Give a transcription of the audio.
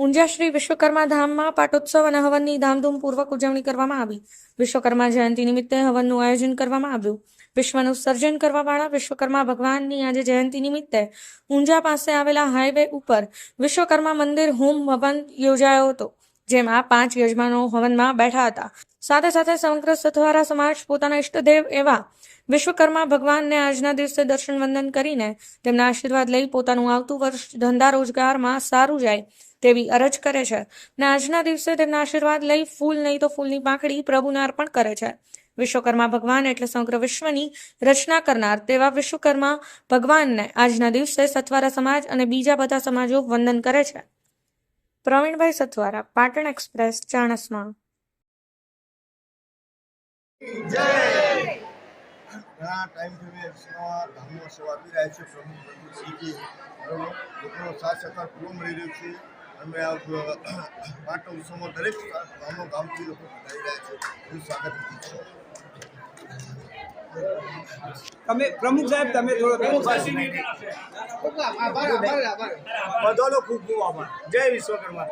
ઊંઝા શ્રી વિશ્વકર્મા ધામમાં પાટોત્સવ અને હવનની ધામધૂમપૂર્વક ઉજવણી કરવામાં આવી. વિશ્વકર્મા જયંતિ નિમિત્તે હવનનું આયોજન કરવામાં આવ્યું. વિશ્વનું સર્જન કરવાવાળા વિશ્વકર્મા ભગવાનની આજે જયંતિ નિમિત્તે ઊંઝા પાસે આવેલા હાઈવે ઉપર વિશ્વકર્મા મંદિર હોમ હવન યોજાયો હતો. જેમાં પાંચ યજમાનો હવનમાં બેઠા હતા. સાથે સાથે સમગ્ર સથવારા સમાજ પોતાના ઇષ્ટદેવ એવા વિશ્વકર્મા ભગવાનને આજના દિવસે દર્શન વંદન કરીને તેમના આશીર્વાદ લઈ પોતાનું આવતું વર્ષ ધંધા રોજગારમાં સારું જાય તેવી અરજ કરે છે અને આજના દિવસે તેમના આશીર્વાદ લઈ ફૂલ નહીં તો ફૂલની પાંખડી પ્રભુને અર્પણ કરે છે. વિશ્વકર્મા ભગવાન એટલે સમગ્ર વિશ્વની રચના કરનાર તેવા વિશ્વકર્મા ભગવાનને આજના દિવસે સથવારા સમાજ અને બીજા બધા સમાજો વંદન કરે છે. પ્રવીણભાઈ સથવારા પાટણ એક્સપ્રેસ ચાણસમાં. ઘણા ટાઈમથી મેં ધામમાં સેવા આપી રહ્યા છે પ્રમુખ પ્રમુખશ્રીજી લોકોનો સાથ સહકાર પૂરો મળી રહ્યો છે. અમે આ પાટણ ઉત્સવમાં દરેક ગામો ગામથી લોકો જોડાઈ રહ્યા છે. એનું સ્વાગત છું. તમે પ્રમુખ સાહેબ તમે થોડો બધાનો ખૂબ ખૂબ જય વિશ્વકર્મા.